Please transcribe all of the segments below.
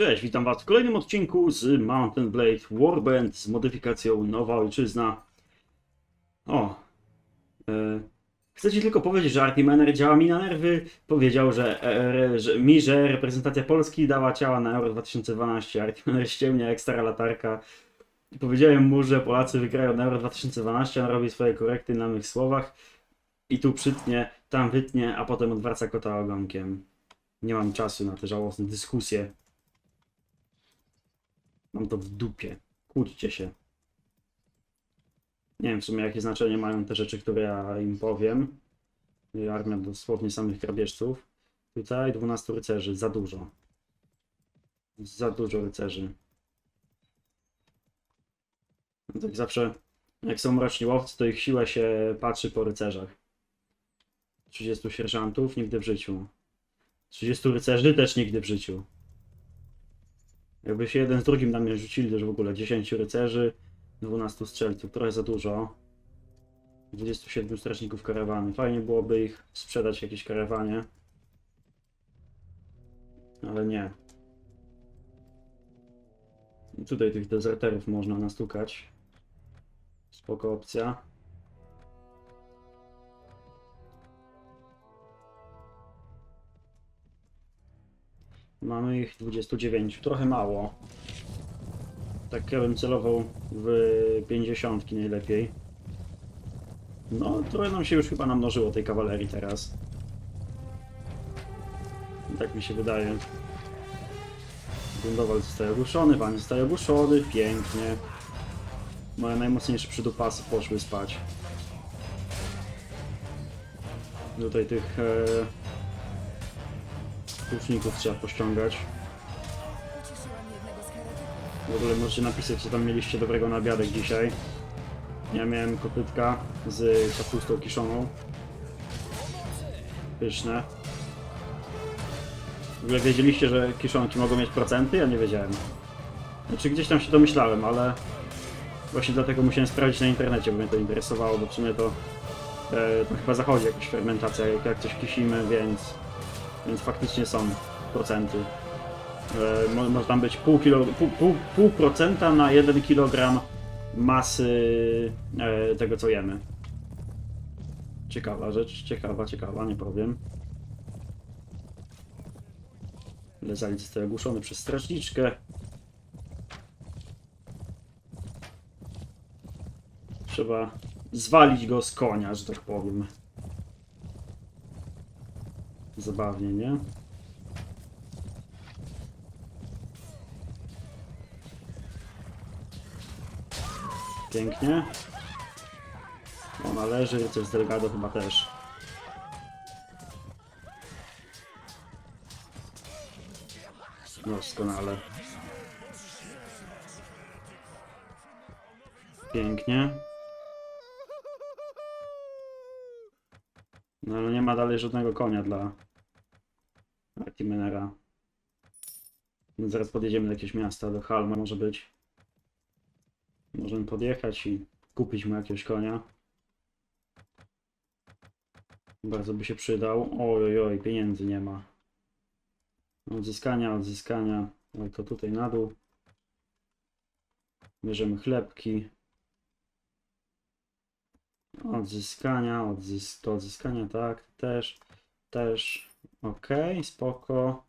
Cześć, witam Was w kolejnym odcinku z Mountain Blade Warband z modyfikacją Nowa Ojczyzna. O, e, chcę Ci tylko powiedzieć, że Artimener działa mi na nerwy. Powiedział, że, e, że mi, że reprezentacja Polski dała ciała na Euro 2012. Artimener ściemnia jak stara latarka. Powiedziałem mu, że Polacy wygrają na Euro 2012, on robi swoje korekty na mych słowach. I tu przytnie, tam wytnie, a potem odwraca kota ogonkiem. Nie mam czasu na te żałosne dyskusje. Mam to w dupie. Kłóćcie się. Nie wiem w sumie jakie znaczenie mają te rzeczy, które ja im powiem. Armia dosłownie samych grabieżców. Tutaj 12 rycerzy, za dużo. Za dużo rycerzy. No tak zawsze, jak są mroczni łowcy, to ich siła się patrzy po rycerzach. 30 sierżantów nigdy w życiu. 30 rycerzy też nigdy w życiu. Jakby się jeden z drugim na mnie rzucili, to już w ogóle 10 rycerzy, 12 strzelców, trochę za dużo. 27 strażników karawany. Fajnie byłoby ich sprzedać w jakiejś karawanie. Ale nie. Tutaj tych dezerterów można nastukać. Spoko opcja. Mamy ich 29, trochę mało. Tak ja bym celował w 50 najlepiej. No, trochę nam się już chyba namnożyło tej kawalerii teraz. Tak mi się wydaje. Gundowal zostaje ogłuszony, Van zostaje ogłuszony, pięknie. Moje najmocniejsze przydupasy poszły spać. Tutaj tych e, łuczników trzeba pościągać. W ogóle możecie napisać, co tam mieliście dobrego na obiadek dzisiaj. Ja miałem kopytka z kapustą kiszoną. Pyszne. W ogóle wiedzieliście, że kiszonki mogą mieć procenty? Ja nie wiedziałem. Znaczy gdzieś tam się domyślałem, ale właśnie dlatego musiałem sprawdzić na internecie, bo mnie to interesowało, bo w sumie to, e, to chyba zachodzi jakaś fermentacja, jak, jak coś kisimy, więc, więc faktycznie są procenty. E, mo- może tam być pół, kilo, pół, pół, pół procenta na 1 kg masy e, tego co jemy. Ciekawa rzecz, ciekawa, ciekawa, nie powiem. Lezali zostaje ogłuszony przez strażniczkę. Trzeba zwalić go z konia, że tak powiem. Zabawnie, nie? Pięknie. Ona leży, rycerz z Delgado chyba też. No, doskonale. Pięknie. No ale nie ma dalej żadnego konia dla Artimenera. Więc zaraz podjedziemy do jakiegoś miasta, do Halma może być. Możemy podjechać i kupić mu jakiegoś konia. Bardzo by się przydał. Oj, oj, pieniędzy nie ma. Odzyskania, odzyskania. Oj, to tutaj na dół. Bierzemy chlebki. Odzyskania, odzys to odzyskania, tak, też, też. Ok, spoko.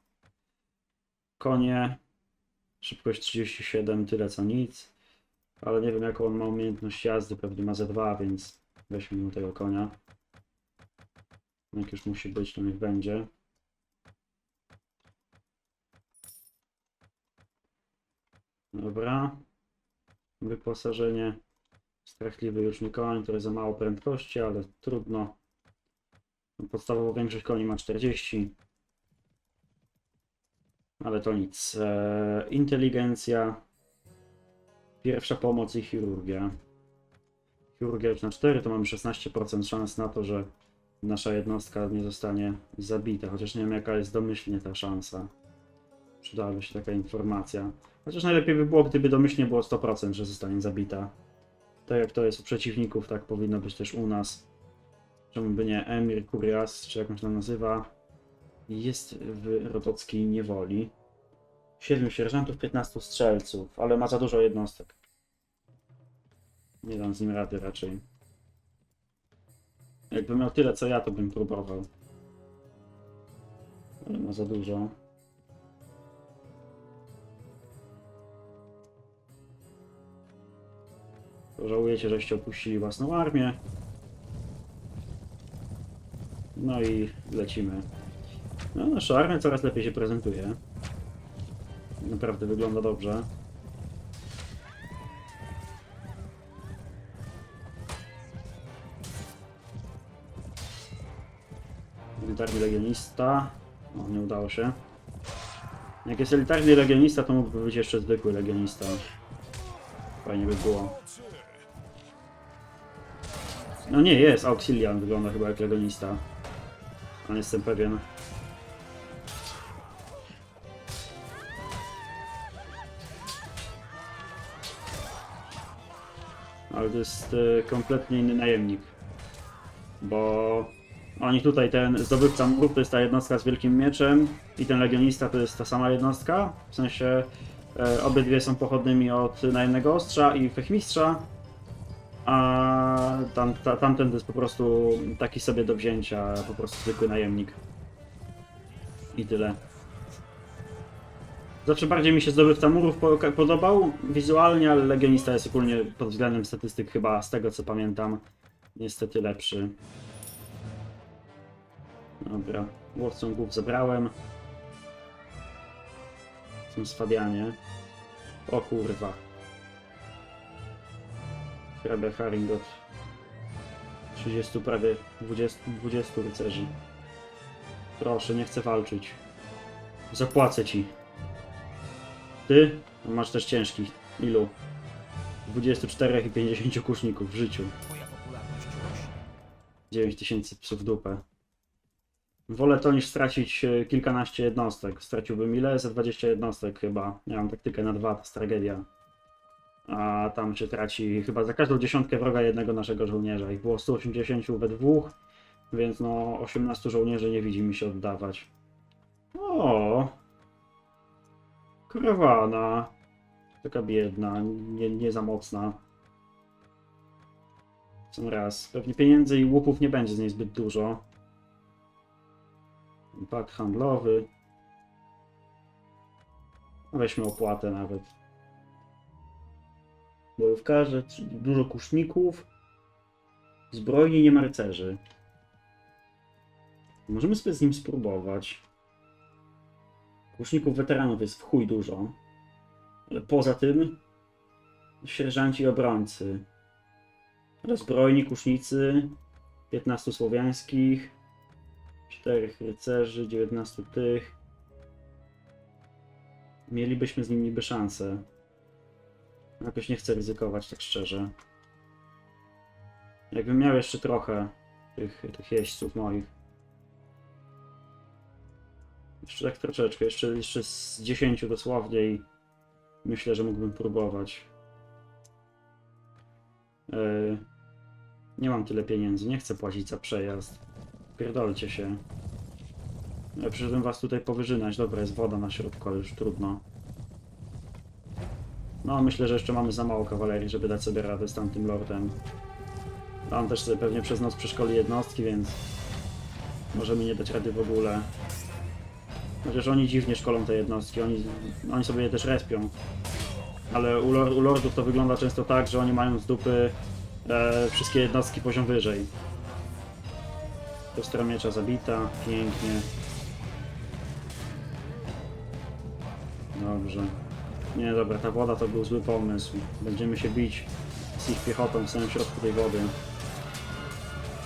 Konie. Szybkość 37, tyle co nic. Ale nie wiem jaką on ma umiejętność jazdy, pewnie ma Z2, więc weźmy mu tego konia. Jak już musi być, to niech będzie. Dobra. Wyposażenie. Strachliwy już nie koń, trochę za mało prędkości, ale trudno. Podstawowo większość koni ma 40. Ale to nic. Eee, inteligencja. Pierwsza pomoc i chirurgia. Chirurgia już na 4, to mamy 16% szans na to, że nasza jednostka nie zostanie zabita, chociaż nie wiem jaka jest domyślnie ta szansa. Przydałaby się taka informacja. Chociaż najlepiej by było, gdyby domyślnie było 100%, że zostanie zabita. Tak jak to jest u przeciwników, tak powinno być też u nas. Czemu by nie? Emir Kurias, czy jak on się tam nazywa, jest w rodockiej niewoli. 7 sierżantów, 15 strzelców, ale ma za dużo jednostek. Nie dam z nim rady raczej. Jakbym miał tyle co ja, to bym próbował. Ale ma za dużo. Żałujecie, żeście opuścili własną armię. No i lecimy. No, nasza armia coraz lepiej się prezentuje. Naprawdę wygląda dobrze. Elitarny legionista. O, nie udało się. Jak jest elitarny legionista, to mógłby być jeszcze zwykły legionista. Fajnie by było. No nie, jest. Auxilian wygląda chyba jak legionista. Nie jestem pewien. Ale to jest e, kompletnie inny najemnik. Bo oni tutaj, ten zdobywca murów to jest ta jednostka z wielkim mieczem i ten legionista to jest ta sama jednostka. W sensie e, obydwie są pochodnymi od najemnego ostrza i fechmistrza. A tam, ta, tamten to jest po prostu taki sobie do wzięcia, po prostu zwykły najemnik. I tyle. Zawsze bardziej mi się zdobywca murów po, podobał wizualnie, ale legionista jest ogólnie pod względem statystyk chyba z tego co pamiętam niestety lepszy. Dobra, łowcą głów zabrałem. Są Swabianie. O kurwa. Hrabia Haringot. 30 prawie 20, 20 rycerzy. Proszę, nie chcę walczyć. Zapłacę ci. Ty? Masz też ciężki. Ilu? 24 i 50 kuszników w życiu. Twoja popularność rośnie. 9000 psów dupę. Wolę to niż stracić e, kilkanaście jednostek. Straciłbym ile? Ze 20 jednostek chyba. Mam taktykę na dwa, to jest tragedia. A tam się traci chyba za każdą dziesiątkę wroga jednego naszego żołnierza. Ich było 180 we dwóch, więc no 18 żołnierzy nie widzi mi się oddawać. O! Karawana. Taka biedna, nie, nie za mocna. Są raz. Pewnie pieniędzy i łupów nie będzie z niej zbyt dużo. Pakt handlowy. Weźmy opłatę nawet. Bojówkarze, dużo kuszników. Zbrojni nie ma rycerzy. Możemy sobie z nim spróbować. Kuszników weteranów jest w chuj dużo. Ale poza tym sierżanci i obrońcy. Rozbrojni, kusznicy, 15 słowiańskich, 4 rycerzy, 19 tych. Mielibyśmy z nim niby szansę. Jakoś nie chcę ryzykować, tak szczerze. Jakbym miał jeszcze trochę tych, tych jeźdźców moich. Jeszcze tak troszeczkę, jeszcze, jeszcze z 10 dosłownie i myślę, że mógłbym próbować. Yy, nie mam tyle pieniędzy, nie chcę płacić za przejazd. Pierdolcie się. Ja przyszedłem was tutaj powyżynać. Dobra, jest woda na środku, ale już trudno. No, myślę, że jeszcze mamy za mało kawalerii, żeby dać sobie radę z tamtym lordem. On też sobie pewnie przez noc przeszkoli jednostki, więc możemy nie dać rady w ogóle. Chociaż oni dziwnie szkolą te jednostki, oni, oni sobie je też respią. Ale u, lor- u lordów to wygląda często tak, że oni mają z dupy e, wszystkie jednostki poziom wyżej. Kostra miecza zabita, pięknie. Dobrze. Nie, dobra, ta woda to był zły pomysł. Będziemy się bić z ich piechotą w samym środku tej wody.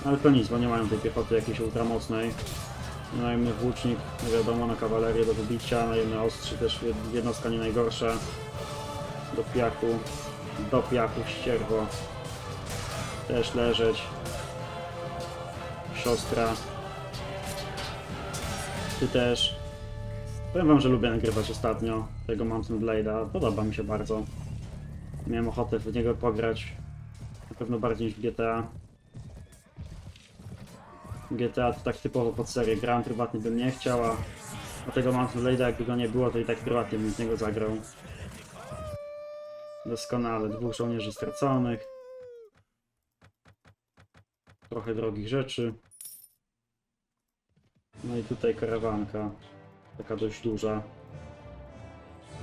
Ale to nic, bo nie mają tej piechoty jakiejś ultramocnej. Najemny włócznik, wiadomo, na kawalerię do wybicia, najemny ostrzy też jed- jednostka nie najgorsza. Do piachu, do piachu, ścierwo. Też leżeć. Siostra. Ty też. Powiem wam, że lubię nagrywać ostatnio tego Mountain Blade'a. Podoba mi się bardzo. Miałem ochotę w niego pograć. Na pewno bardziej niż GTA. GTA to tak typowo pod serię. Gram prywatnie bym nie chciał, a A tego Mountain Blade'a jakby go nie było, to i tak prywatnie bym z niego zagrał. Doskonale, dwóch żołnierzy straconych. Trochę drogich rzeczy. No i tutaj karawanka. Taka dość duża.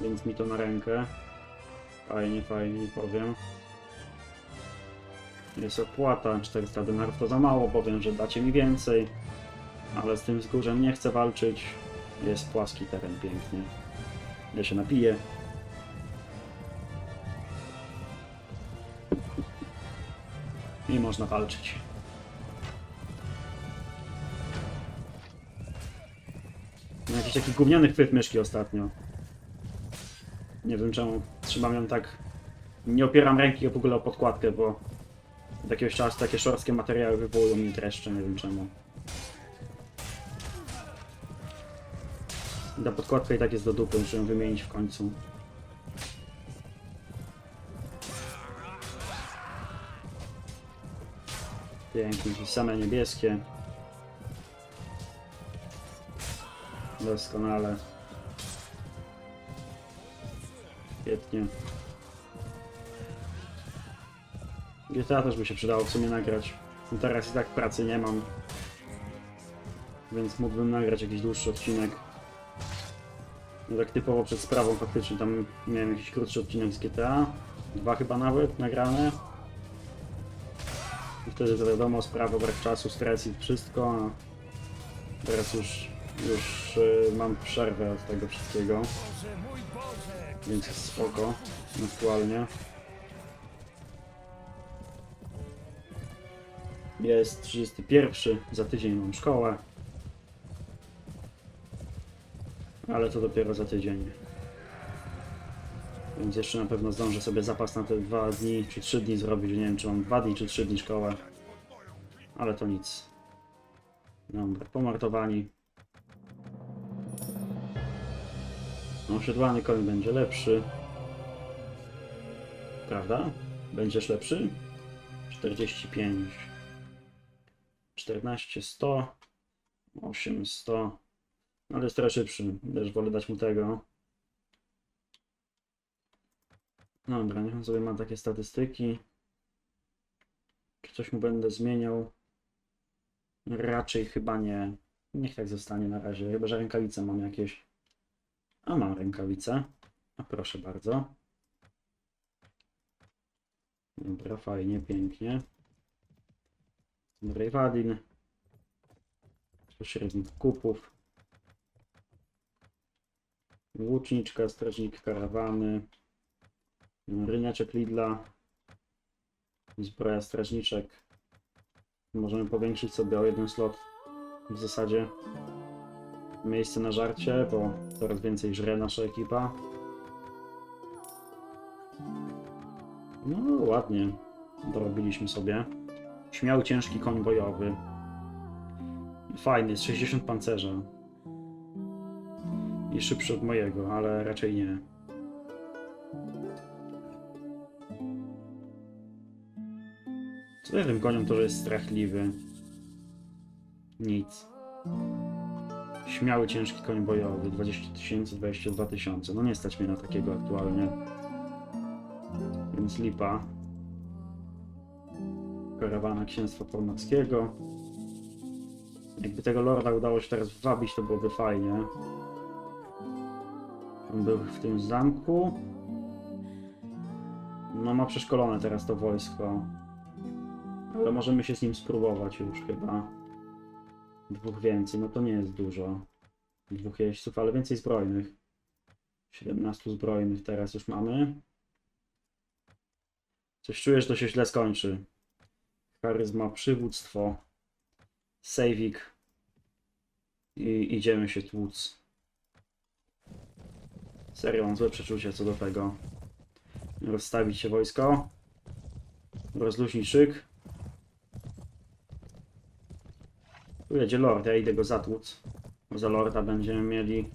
Więc mi to na rękę. Fajnie, fajnie, nie powiem. Jest opłata, 400 denarów to za mało, powiem, że dacie mi więcej. Ale z tym wzgórzem nie chcę walczyć. Jest płaski teren, pięknie. Ja się napiję. I można walczyć. Mam jakiś taki gówniany chwyt myszki ostatnio. Nie wiem czemu trzymam ją tak... Nie opieram ręki w ogóle o podkładkę, bo od jakiegoś czasu takie szorskie materiały wywołują mi dreszcze, nie wiem czemu. Ta podkładka i tak jest do dupy, muszę ją wymienić w końcu. Pięknie, same niebieskie. Doskonale. Świetnie. GTA też by się przydało w sumie nagrać. No Teraz i tak pracy nie mam. Więc mógłbym nagrać jakiś dłuższy odcinek. No tak typowo przed sprawą faktycznie, tam miałem jakiś krótszy odcinek z GTA. Dwa chyba nawet nagrane. I wtedy to wiadomo, sprawa, brak czasu, stres i wszystko. Teraz już, już y, mam przerwę od tego wszystkiego. Więc jest spoko aktualnie. Jest 31, za tydzień mam szkołę. Ale to dopiero za tydzień. Więc jeszcze na pewno zdążę sobie zapas na te dwa dni czy trzy dni zrobić. Nie wiem, czy mam dwa dni czy trzy dni szkołę. Ale to nic. Dobra, pomartowani. Osiodłany koń będzie lepszy. Prawda? Będziesz lepszy? 45. 14, 100. 8, 100. Ale jest trochę szybszy. Też wolę dać mu tego. Dobra, niech on sobie ma takie statystyki. Czy coś mu będę zmieniał? Raczej chyba nie. Niech tak zostanie na razie. Chyba, że rękawice mam jakieś. A mam rękawice. A proszę bardzo. Dobra, fajnie, pięknie. Rejwadin. Pośrednik kupów. Łuczniczka, strażnik karawany. Ryniaczek Lidla. Zbroja strażniczek. Możemy powiększyć sobie o jeden slot w zasadzie. Miejsce na żarcie, bo coraz więcej żre nasza ekipa. No ładnie. Dorobiliśmy sobie. Śmiały ciężki koń bojowy. Fajny, jest 60 pancerza. I szybszy od mojego, ale raczej nie. Co ja tym koniom to, że jest strachliwy? Nic. Śmiały, ciężki koń bojowy. 20 tysięcy, 22 tysiące. No nie stać mnie na takiego aktualnie. Więc lipa. Karawana księstwa polnackiego. Jakby tego lorda udało się teraz wabić, to byłoby fajnie. On był w tym zamku. No ma przeszkolone teraz to wojsko. Ale możemy się z nim spróbować już chyba. Dwóch więcej, no to nie jest dużo. Dwóch jeźdźców, ale więcej zbrojnych. 17 zbrojnych teraz już mamy. Coś czuję, że to się źle skończy. Charyzma, przywództwo, sejwik i idziemy się tłuc. Serio, mam złe przeczucie co do tego. Rozstawić się wojsko. Rozluźnić szyk. Tu jedzie Lord, ja idę go zatłuc. Za Lorda będziemy mieli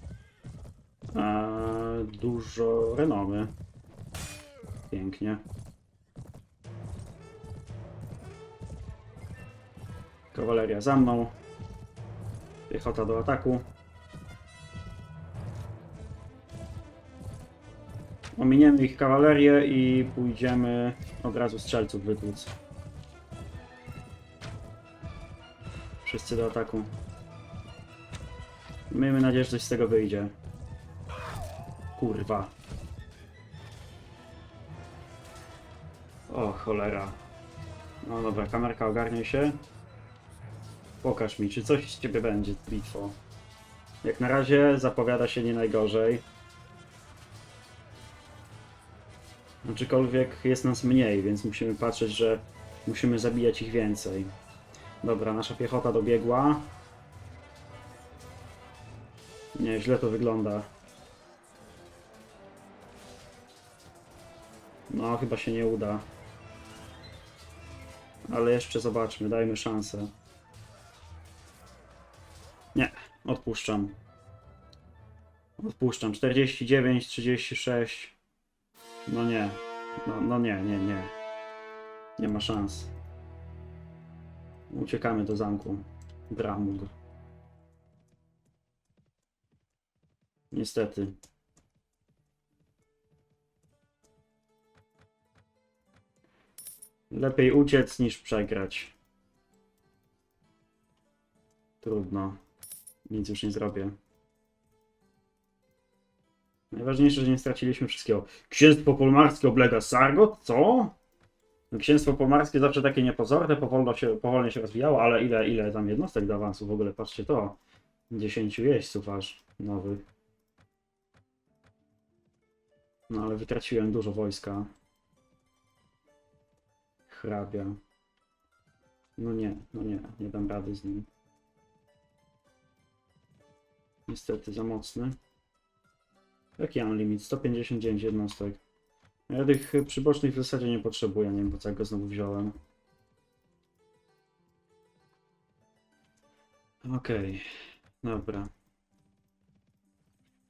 e, dużo renomy. Pięknie. Kawaleria za mną. Piechota do ataku. Ominiemy ich kawalerię i pójdziemy od razu strzelców wytłuc. Wszyscy do ataku. Miejmy nadzieję, że coś z tego wyjdzie. Kurwa. O, cholera. No dobra, kamerka ogarnie się. Pokaż mi, czy coś z ciebie będzie, bitwo. Jak na razie zapowiada się nie najgorzej. Aczkolwiek jest nas mniej, więc musimy patrzeć, że musimy zabijać ich więcej. Dobra, nasza piechota dobiegła. Nie, źle to wygląda. No, chyba się nie uda. Ale jeszcze zobaczmy, dajmy szansę. Nie, odpuszczam. Odpuszczam. 49, 36. No nie. No, no nie, nie, nie. Nie ma szans. Uciekamy do zamku. Bramug. Niestety. Lepiej uciec niż przegrać. Trudno. Nic już nie zrobię. Najważniejsze, że nie straciliśmy wszystkiego. Księstwo polmarskie oblega Sargot? Co? Księstwo polmarskie zawsze takie niepozorne, powolno się, powolnie się rozwijało, ale ile, ile tam jednostek do awansu w ogóle? Patrzcie to. 10 jeźdźców aż nowych. No ale wytraciłem dużo wojska. Hrabia. No nie, no nie, nie dam rady z nim. Niestety za mocny. Jaki mam limit? 159 jednostek. Ja tych przybocznych w zasadzie nie potrzebuję, nie wiem po co go znowu wziąłem. Okej, dobra.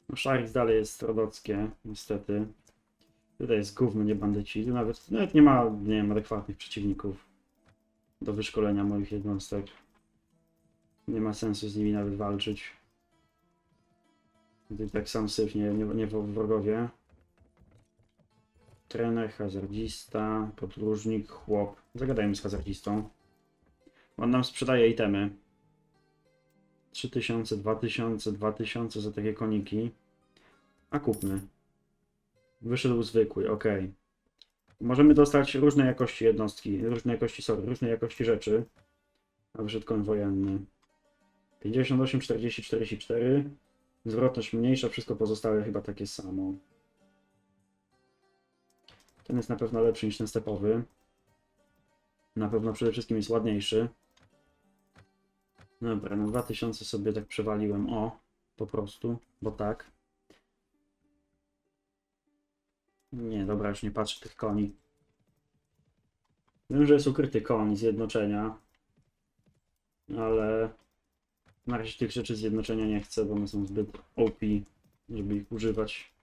No Sharks dalej jest rodockie, niestety. Tutaj jest gówno, nie bandyci. Tu nawet, nawet nie ma, nie wiem, adekwatnych przeciwników do wyszkolenia moich jednostek. Nie ma sensu z nimi nawet walczyć. Tutaj tak sam syf, nie, nie, nie wrogowie. Trener, hazardzista, podróżnik, chłop. Zagadajmy z hazardzistą. On nam sprzedaje itemy. 3000, 2000, 2000 za takie koniki. A kupmy. Wyszedł zwykły, ok. Możemy dostać różne jakości jednostki, różne jakości, sorry, różne jakości rzeczy. A wyszedł koń wojenny. 58, 40, 44. Zwrotność mniejsza, wszystko pozostałe chyba takie samo. Ten jest na pewno lepszy niż ten stepowy. Na pewno przede wszystkim jest ładniejszy. Dobra, no 2000 sobie tak przewaliłem. O, po prostu, bo tak. Nie, dobra, już nie patrzę tych koni. Wiem, że jest ukryty koń zjednoczenia. Ale na razie tych rzeczy zjednoczenia nie chcę, bo one są zbyt OP, żeby ich używać.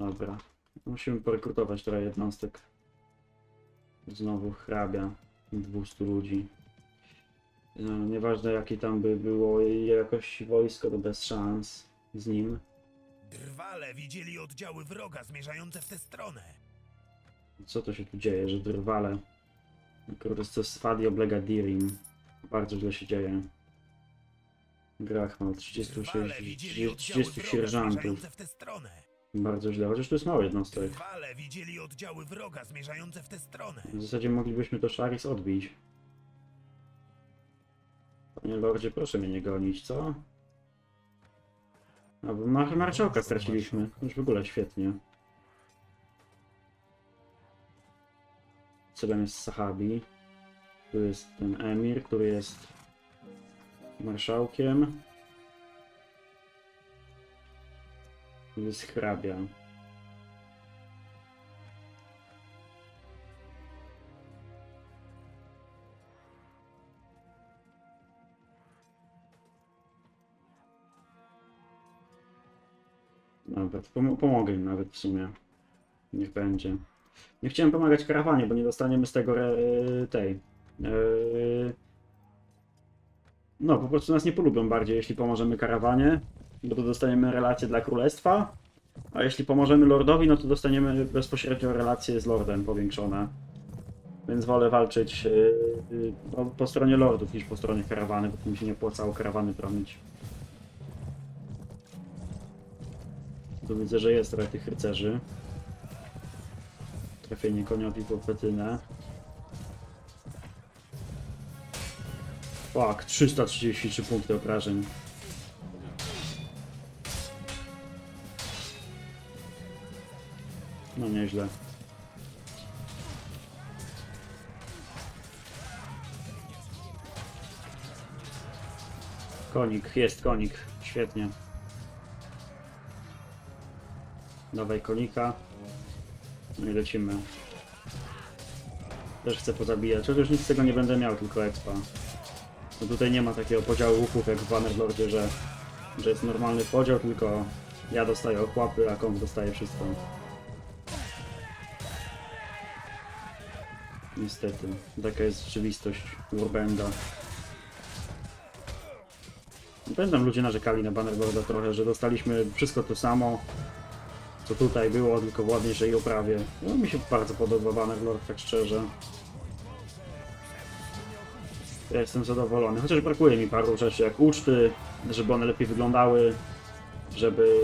Dobra. Musimy porekrutować trochę jednostek. Znowu hrabia. 200 ludzi. No, nieważne jakie tam by było jakość wojsko, to bez szans z nim. Drwale widzieli oddziały wroga zmierzające w tę stronę. Co to się tu dzieje, że drwale? Królestwo oblega Dirim. Bardzo źle się dzieje. Grach ma 36, Drwale widzieli oddziały 30 wroga sierżantów. zmierzające w tę stronę. Bardzo źle, chociaż tu jest mało jednostek. Drwale widzieli oddziały wroga zmierzające w tę stronę. W zasadzie moglibyśmy to Sharis odbić. Panie Lordzie, proszę mnie nie gonić, co? A bo mar marszałka straciliśmy. Już w ogóle świetnie. Celem jest Sahabi. Tu jest ten Emir, który jest marszałkiem. Tu jest hrabia. Nawet, pom pomogę im nawet w sumie. Niech będzie. Nie chciałem pomagać karawanie, bo nie dostaniemy z tego tej. Yy... No, po prostu nas nie polubią bardziej, jeśli pomożemy karawanie. Bo to dostaniemy relację dla królestwa, a jeśli pomożemy lordowi, no to dostaniemy bezpośrednio relacje z lordem powiększone. Więc wolę walczyć yy, yy, po stronie lordów niż po stronie karawany, bo mi się nie opłacało karawany bronić. Tu widzę, że jest trochę tych rycerzy. Trafienie koniowi po petynę. Fuck, 333 punkty obrażeń. No nieźle. Konik, jest konik. Świetnie. Dawaj konika. No i lecimy. Też chcę pozabijać, chociaż nic z tego nie będę miał, tylko expa. No tutaj nie ma takiego podziału łuków jak w Bannerlordzie, że, że jest normalny podział, tylko ja dostaję ochłapy, a komp dostaje wszystko. Niestety, taka jest rzeczywistość Warbanda. Pamiętam ludzie narzekali na Bannerlorda trochę, że dostaliśmy wszystko to samo, co tutaj było, tylko w ładniejszej oprawie. No mi się bardzo podoba Bannerlord, tak szczerze. Ja jestem zadowolony, chociaż brakuje mi paru rzeczy, jak uczty, żeby one lepiej wyglądały, żeby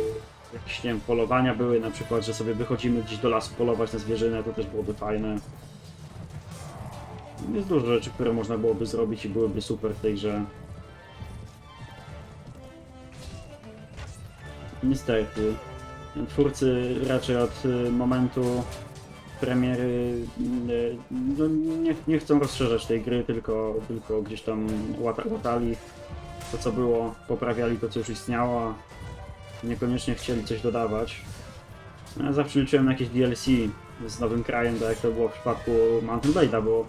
jakieś, nie wiem, polowania były, na przykład, że sobie wychodzimy gdzieś do lasu polować na zwierzynę, to też byłoby fajne. Jest dużo rzeczy, które można byłoby zrobić i byłyby super w tej grze. Niestety, twórcy raczej od y, momentu premiery y, no, nie, nie chcą rozszerzać tej gry, tylko, tylko gdzieś tam łata, łatali to co było, poprawiali to co już istniało, niekoniecznie chcieli coś dodawać. Ja zawsze liczyłem na jakieś DLC z nowym krajem, tak jak to było w przypadku Mountain Blade'a, bo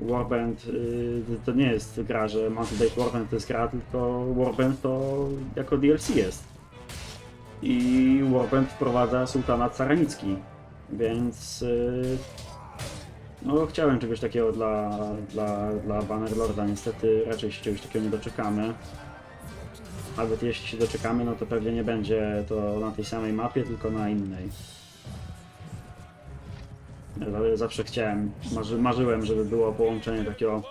Warband y, to nie jest gra, że Mountain Blade Warband to jest gra, tylko Warband to jako DLC jest. I Warband wprowadza Sultana Caranicki, więc y, no chciałem czegoś takiego dla, dla, dla Bannerlorda, niestety raczej się czegoś takiego nie doczekamy. Nawet jeśli się doczekamy, no to pewnie nie będzie to na tej samej mapie, tylko na innej. Zawsze chciałem, marzy, marzyłem, żeby było połączenie takiego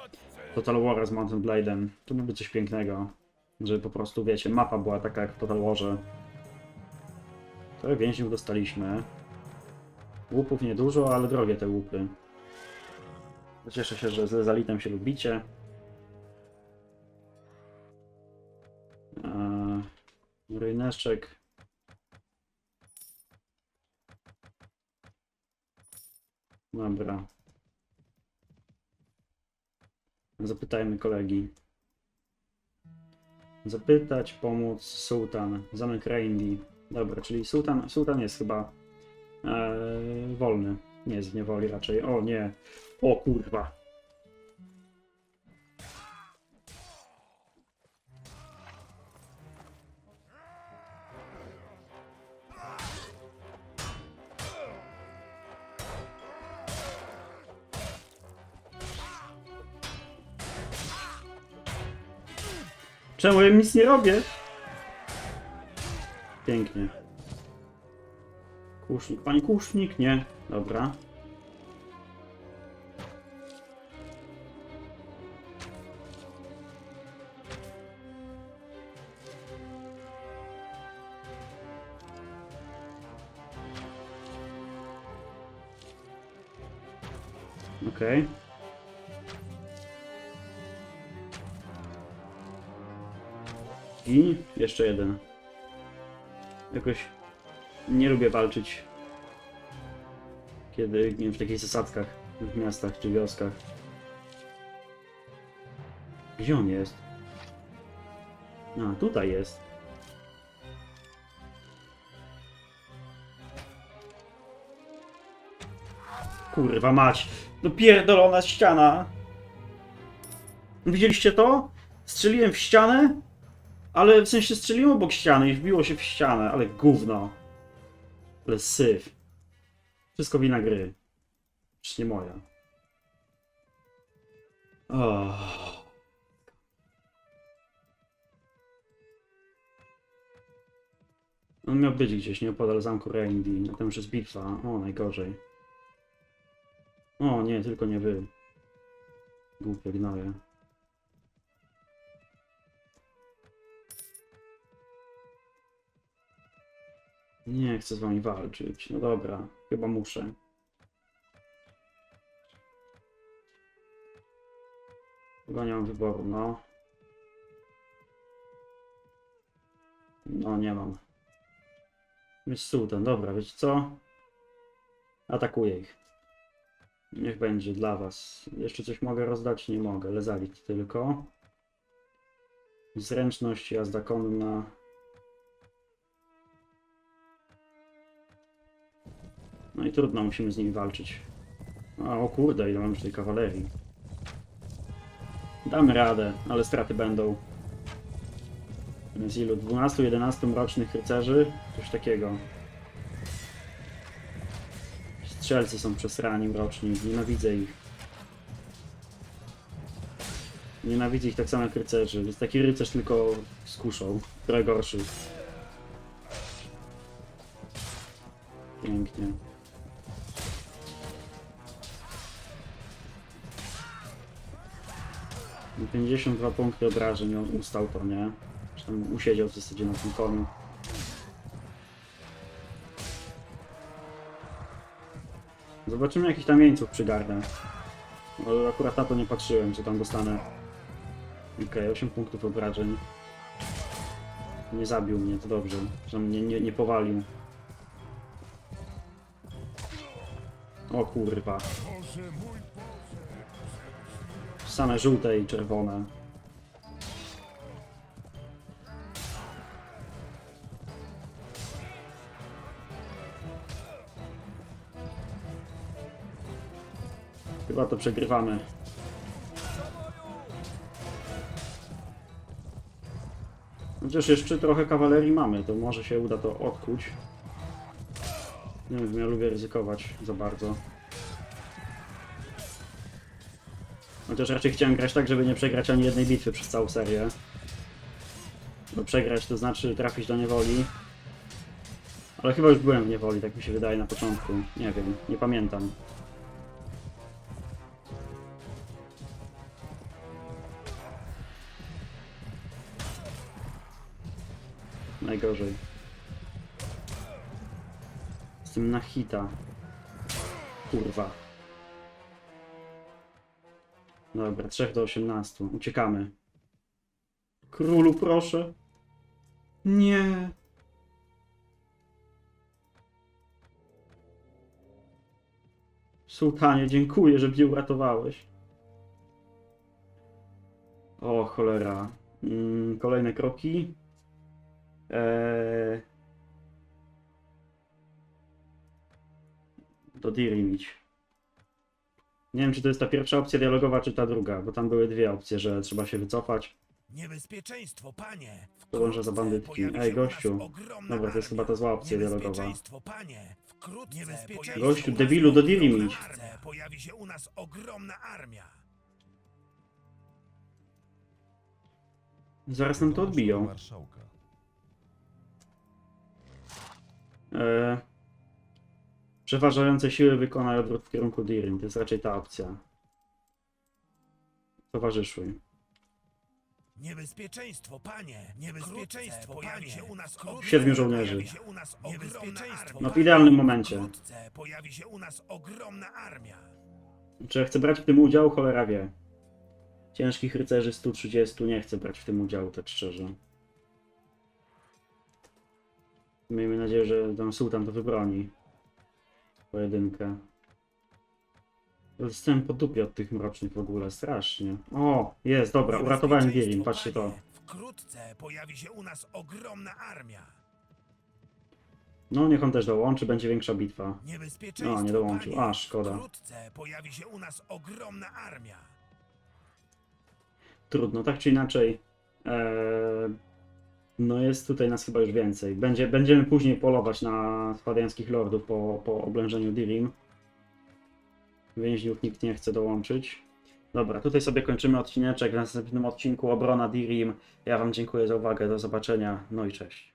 Total War'a z Mountain Blade'em. To byłoby coś pięknego. Żeby po prostu, wiecie, mapa była taka jak w Total War'ze. Trochę więźniów dostaliśmy. Łupów niedużo, ale drogie te łupy. Cieszę się, że z Zalitem się lubicie. Eee. Dobra. Zapytajmy kolegi. Zapytać, pomóc, sułtan. Zamek Reinli. Dobra, czyli sułtan, sułtan jest chyba eee, wolny. Nie jest w niewoli raczej. O nie. O kurwa. Czemu ja nic nie robię? Pięknie. Kusznik, panie kusznik, nie. Dobra. Okej. I jeszcze jeden. Jakoś nie lubię walczyć. Kiedy wiem, w takich zasadzkach, w miastach czy wioskach. Gdzie on jest? A, tutaj jest. Kurwa mać! No pierdolona ściana! Widzieliście to? Strzeliłem w ścianę, ale w sensie strzeliłem obok ściany i wbiło się w ścianę, ale gówno. Ale syf. Wszystko wina gry. Przecież nie moja. Oh. On miał być gdzieś nieopodal zamku Randy. No tam już jest bitwa. O, najgorzej. O, nie, tylko nie wy. Głupie gnoje. Nie chcę z wami walczyć. No dobra, chyba muszę. Chyba nie mam wyboru, no. No, nie mam. Jest sultan, dobra, wiecie co? Atakuję ich. Niech będzie dla was. Jeszcze coś mogę rozdać? Nie mogę. Lezalit tylko. Zręczność, jazda konna. No i trudno, musimy z nimi walczyć. A, o kurde, ile mam już tej kawalerii. Damy radę, ale straty będą. Z ilu? 12-11 rocznych rycerzy? Coś takiego. Strzelcy są przesrani roczni, nienawidzę ich. Nienawidzę ich tak samo jak rycerzy. Jest taki rycerz tylko z kuszą, trochę gorszy. Pięknie. 52 punkty obrażeń, on ustał to, nie? Czy tam usiedział w zasadzie na tym koniu. Zobaczymy jakiś tam jeńców przygarnę. Akurat na to nie patrzyłem, co tam dostanę. Okej, 8 punktów obrażeń. Nie zabił mnie, to dobrze. Że mnie nie, nie powalił. O kurwa. Same żółte i czerwone. Chyba to przegrywamy. Chociaż jeszcze trochę kawalerii mamy, to może się uda to odkuć. Nie wiem, ja lubię ryzykować za bardzo. Chociaż raczej chciałem grać tak, żeby nie przegrać ani jednej bitwy przez całą serię. Bo przegrać to znaczy trafić do niewoli. Ale chyba już byłem w niewoli, tak mi się wydaje na początku. Nie wiem, nie pamiętam. Najgorzej. Jestem na hita. Kurwa. Dobra, 3 do 18. Uciekamy. Królu, proszę. Nie. Sułtanie, dziękuję, że mnie uratowałeś. O, cholera. Mm, kolejne kroki. Eee... Do Dirim idź. Nie wiem, czy to jest ta pierwsza opcja dialogowa, czy ta druga, bo tam były dwie opcje, że trzeba się wycofać. Niebezpieczeństwo, panie! Podąża za bandytki. Ej, gościu. Dobra, to jest chyba ta zła opcja dialogowa. Niebezpieczeństwo, panie! Wkrótce Niebezpieczeństwo. Gościu, debilu, do Dirim idź. Wkrótce Pojawi się u nas ogromna armia. Zaraz nam to odbiją. Marszałka. Eee... Przeważające siły wykonaj odwrót w kierunku Dirim. To jest raczej ta opcja. Towarzyszuj. Niebezpieczeństwo, panie! Niebezpieczeństwo, pojawi się u nas ogromna Siedmiu żołnierzy. Pojawi się u nas niebezpieczeństwo. No w idealnym momencie. Wkrótce pojawi się u nas ogromna armia. Czy ja chcę brać w tym udział? Cholera wie. Ciężkich rycerzy 130 nie chcę brać w tym udziału, tak szczerze. Miejmy nadzieję, że ten sułtan to wybroni. Pojedynkę. Jestem po dupie od tych mrocznych w ogóle, strasznie. O, jest, dobra, uratowałem Wielim, patrzcie to. Wkrótce pojawi się u nas ogromna armia. No, niech on też dołączy, będzie większa bitwa. Niebezpieczeństwo, No, nie dołączył. A, szkoda. Wkrótce pojawi się u nas ogromna armia. Trudno, tak czy inaczej. Eee, no jest tutaj nas chyba już więcej. Będzie, będziemy później polować na swadeńskich lordów po, po oblężeniu Dirim. Więźniów nikt nie chce dołączyć. Dobra, tutaj sobie kończymy odcineczek. W następnym odcinku obrona Dirim. Ja Wam dziękuję za uwagę. Do zobaczenia. No i cześć.